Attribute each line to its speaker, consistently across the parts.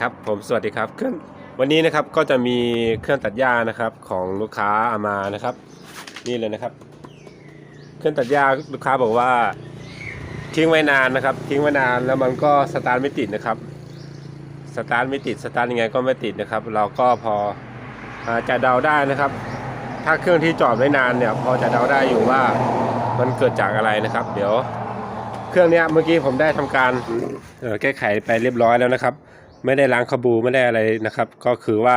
Speaker 1: ครับผมสวัสดีครับเครื่องวันนี้นะครับก็จะมีเครื่องตัดหญ้านะครับของลูกค้าเอามานะครับ นี่เลยนะครับ เครื่องตัดหญ้าลูกค้าบอกว่าทิ้งไว้นานนะครับ ทิ้งไว้นานแล้วมันก็สตาร์ทไม่ติดนะครับสตาร์ทไม่ติดสตาร์ทยังไงก็ไม่ติดนะครับ เราก็พออจะเดาได้นะครับ ถ้าเครื่องที่จอดไว้นานเนี่ย พอจะเดาได้อยู่ว่ามันเกิดจากอะไรนะครับ เดี๋ยว เครื่องเนี้ยเมื่อกี้ผมได้ทำการแก้ไขไปเรียบร้อยแล้วนะครับ ไม่ได้ล้างคาบูไม่ได้อะไรนะครับ ก็คือว่า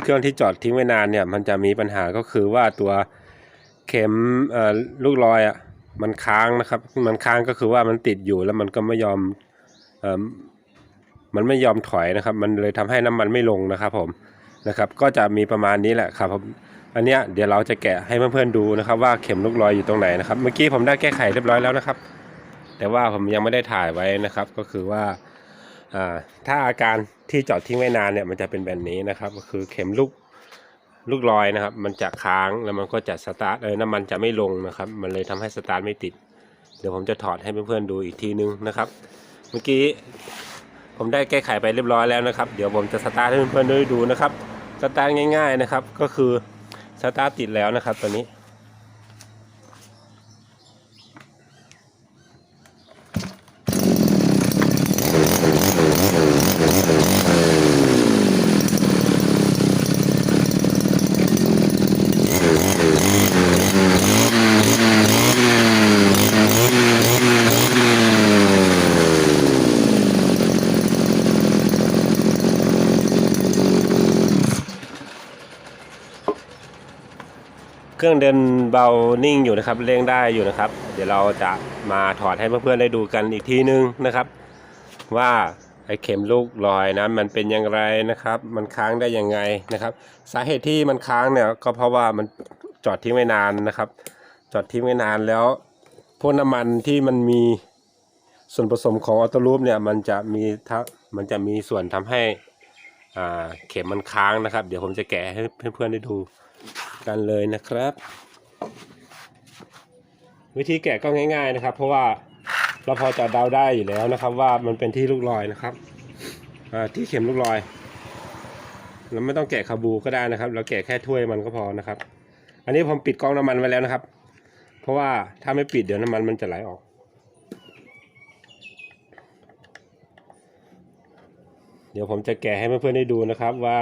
Speaker 1: เครื่องที่จอดทิ้งไว้นานเนี่ย มันจะมีปัญหาก็คือว่าตัวเข็มลูกลอยอะมันค้างนะครับ มันค้างก็คือว่ามันติดอยู่แล้วมันก็ไม่ยอมอมันไม่ยอมถอยนะครับ มันเลยทำให้น้ำมันไม่ลงนะครับผมนะครับ ก็จะมีประมาณนี้แหละครับผมอันเนี้ยเดี๋ยวเราจะแกะให้เพื่อนๆดูนะครับ ว่าเข็มลูกลอยอยู่ตรงไหนนะครับ เมื่อกี้ผมได้แก้ไขเรียบร้อยแล้วนะครับ แต่ว่าผมยังไม่ได้ถ่ายไว้นะครับ ก็คือว่า ถ้าอาการที่จอดทิ้งไว้นานเนี่ยมันจะเป็นแบบนี้นะครับ ก็คือเข็มลูกลูกลอยนะครับ มันจะค้างแล้วมันก็จะสตาร์ทเออน้ำมันจะไม่ลงนะครับ มันเลยทำให้สตาร์ทไม่ติด เดี๋ยวผมจะถอดให้เพื่อนๆดูอีกทีนึงนะครับ เมื่อกี้ผมได้แก้ไขไปเรียบร้อยแล้วนะครับ เดี๋ยวผมจะสตาร์ทให้เพื่อนๆด้ดูนะครับ สตาร์ทง่าย ๆนะครับ ก็คือสตาร์ทติดแล้วนะครับตอนนี้ เครื่องเดินเบานิ่งอยู่นะครับเร่งได้อยู่นะครับ เดี๋ยวเราจะมาถอดให้เพื่อนๆได้ดูกันอีกทีนึงนะครับ ว่าไอ้เข็มลูกลอยนะมันเป็นอย่างไรนะครับ มันค้างได้ยังไงนะครับ สาเหตุที่มันค้างเนี่ยก็เพราะว่ามันจอดทิ้งไว้นานนะครับ จอดทิ้งไว้นานแล้วพวกน้ำมันที่มันมีส่วนผสมของออโต้ลูปเนี่ยมันจะมีทะมันจะมีส่วนทำให้อ่าเข็มมันค้างนะครับ เดี๋ยวผมจะแกะให้เพื่อนๆได้ดู กันเลยนะครับ วิธีแกะก็ง่าย ๆนะครับ เพราะว่าเราพอจะเดาได้อยู่แล้วนะครับ ว่ามันเป็นที่ลูกลอยนะครับที่เข็มลูกลอยเราไม่ต้องแกะคาบูก็ได้นะครับ เราแกะแค่ถ้วยมันก็พอนะครับ อันนี้ผมปิดกล้องน้ำมันไว้แล้วนะครับ เพราะว่าถ้าไม่ปิดเดี๋ยวน้ำมันมันจะไหลออก เดี๋ยวผมจะแกะให้เพื่อนๆได้ดูนะครับว่า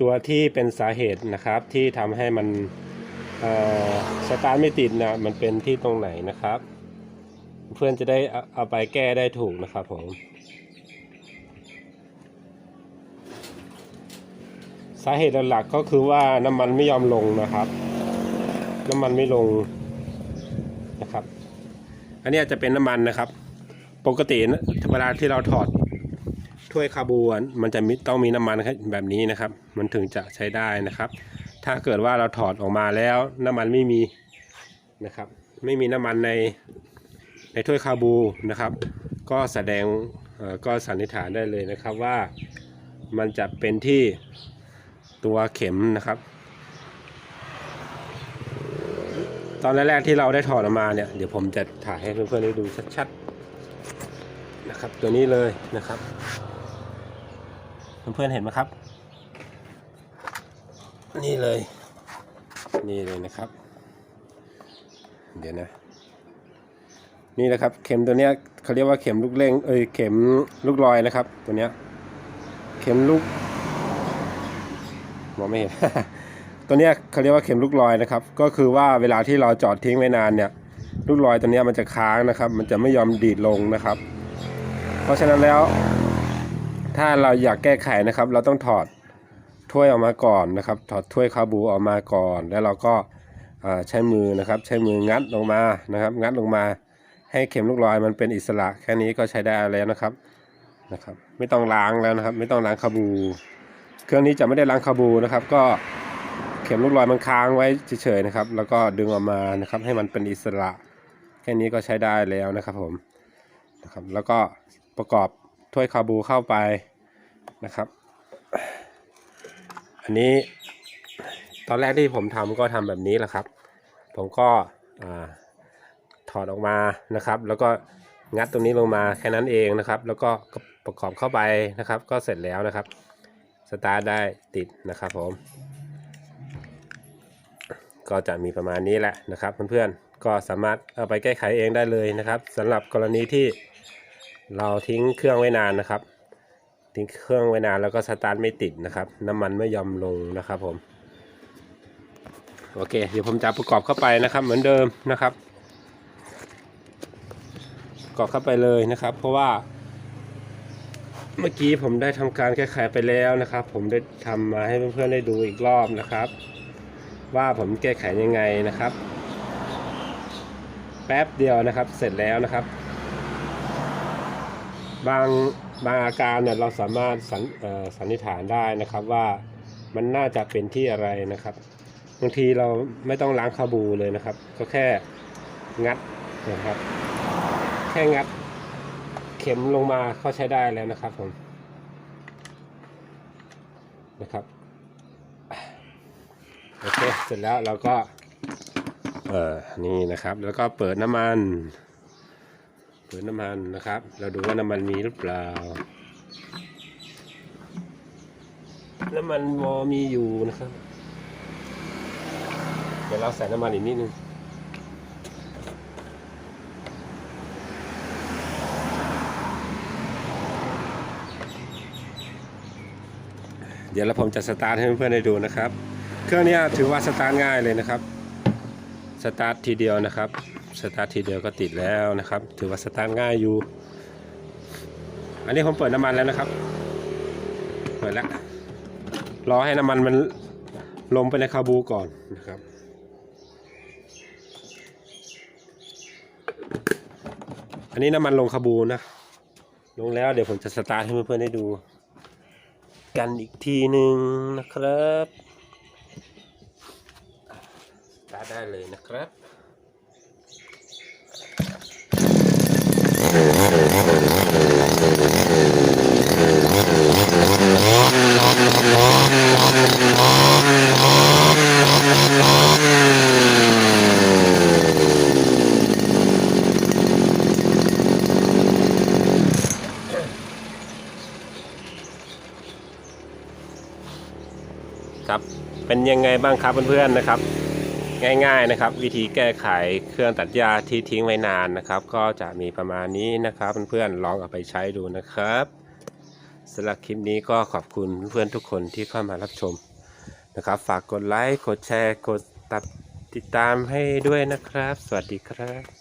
Speaker 1: ตัวที่เป็นสาเหตุนะครับที่ทำให้มันสตาร์ทไม่ติดนะมันเป็นที่ตรงไหนนะครับ เพื่อนจะได้เอาไปแก้ได้ถูกนะครับผมสาเหตุหลักๆก็คือว่าน้ำมันไม่ยอมลงนะครับ น้ำมันไม่ลงนะครับ อันนี้จะเป็นน้ำมันนะครับ ปกตินะเวลาที่เราถอด ถ้วยคาบูอะมันจะมีต้องมีน้ำมันแบบนี้นะครับ มันถึงจะใช้ได้นะครับ ถ้าเกิดว่าเราถอดออกมาแล้ว น้ำมันไม่มีนะครับ ไม่มีน้ำมันในในถ้วยคาบูนะครับ ก็แสดงก็สันนิษฐานได้เลยนะครับว่ามันจะเป็นที่ตัวเข็มนะครับ ตอนแรกๆที่เราได้ถอดออกมาเนี่ยเดี๋ยวผมจะถ่ายให้เพื่อนๆได้ดูชัดๆนะครับตัวนี้เลยนะครับ เพื่อนๆเห็นไหมครับ นี่เลย นี่เลยนะครับ เดี๋ยวนะ นี่นะครับ เข็มตัวเนี้ยเขาเรียกว่าเข็มลูกเล่งเอ้ยเข็มลูกลอยนะครับ ตัวเนี้ยเข็มลูกมองไม่เห็นตัวเนี้ยเขาเรียกว่าเข็มลูกลอยนะครับ ก็คือว่าเวลาที่เราจอดทิ้งไว้นานเนี่ยลูกลอยตัวเนี้ยมันจะค้างนะครับ มันจะไม่ยอมดีดลงนะครับ เพราะฉะนั้นแล้ว ถ้าเราอยากแก้ไขนะครับ เราต้องถอดถ้วยออกมาก่อนนะครับ ถอดถ้วยคาบูออกมาก่อน แล้วเราก็าใช้มือนะครับ ใช้มืองัดลงมานะครับ งัดลงมา ให้เข็มลูกลอยมันเป็นอิสระ แค่นี้ก็ใช้ได้แล้วนะครับนะครับ ไม่ต้องล้างแล้วนะครับ ไม่ต้องล้างคาบู เครื่องนี้จะไม่ได้ล้างคาบูนะครับ ก็เข็มลูกลอยมันค้างไว้เฉยๆนะครับ แล้วก็ดึงออกมานะครับ ให้มันเป็นอิสระ แค่นี้ก็ใช้ได้แล้วนะครับผมนะครับ แล้วก็ประกอบ ถ้วยคาบูเข้าไปนะครับ อันนี้ตอนแรกที่ผมทำก็ทำแบบนี้แหละครับ ผมก็ถอดออกมานะครับ แล้วก็งัดตรงนี้ลงมาแค่นั้นเองนะครับ แล้วก็ประกอบเข้าไปนะครับ ก็เสร็จแล้วนะครับ สตาร์ทได้ติดนะครับผม ก็จะมีประมาณนี้แหละนะครับเพื่อนๆ ก็สามารถเอาไปแก้ไขเองได้เลยนะครับสำหรับกรณีที่ เราทิ้งเครื่องไว้นานนะครับ ทิ้งเครื่องไว้นานแล้วก็สตาร์ทไม่ติดนะครับ น้ำมันไม่ยอมลงนะครับผมโอเค เดี๋ยวผมจะประกอบเข้าไปนะครับ เหมือนเดิมนะครับประกอบเข้าไปเลยนะครับ เพราะว่า เมื่อกี้ผมได้ทำการแก้ไขไปแล้วนะครับ ผมได้ทำมาให้เพื่อนๆได้ดูอีกรอบนะครับ ว่าผมแก้ไขยังไงนะครับ แป๊บเดียวนะครับ เสร็จแล้วนะครับ บางบางอาการเนี่ยเราสามารถสันสันนิษฐานได้นะครับว่ามันน่าจะเป็นที่อะไรนะครับบางทีเราไม่ต้องล้างคาบูเลยนะครับ ก็แค่งัดนะครับ แค่งัดเข็มลงมาก็ใช้ได้แล้วนะครับผมนะครับโอเคเสร็จแล้วเราก็เออนี่นะครับ แล้วก็เปิดน้ำมัน เปิดน้ำมันนะครับ เราดูว่าน้ำมันมีหรือเปล่า น้ำมันวอมีอยู่นะครับ เดี๋ยวเราใส่น้ำมันอีกนิดนึงเดี๋ยวเราผมจะสตาร์ทให้เพื่อนๆได้ดูนะครับ เครื่องนี้ถือว่าสตาร์ทง่ายเลยนะครับ สตาร์ททีเดียวนะครับ สตาร์ททีเดียวก็ติดแล้วนะครับ ถือว่าสตาร์ทง่ายอยู่ อันนี้ผมเปิดน้ำมันแล้วนะครับ เปิดแล้ว รอให้น้ำมันมันลงไปในคาบูก่อนนะครับอันนี้น้ำมันลงคาบูนะ ลงแล้วเดี๋ยวผมจะสตาร์ทให้เพื่อนๆได้ดู กันอีกทีหนึ่งนะครับสตาร์ทได้เลยนะครับ ครับ เป็นยังไงบ้างครับเพื่อนๆนะครับ ง่ายๆนะครับ วิธีแก้ไขเครื่องตัดหญ้าที่ทิ้งไว้นานนะครับ ก็จะมีประมาณนี้นะครับเพื่อนๆลองเอาไปใช้ดูนะครับสำหรับคลิปนี้ก็ขอบคุณเพื่อนๆทุกคนที่เข้ามารับชมนะครับ ฝากกดไลค์กดแชร์กดติดตามให้ด้วยนะครับ สวัสดีครับ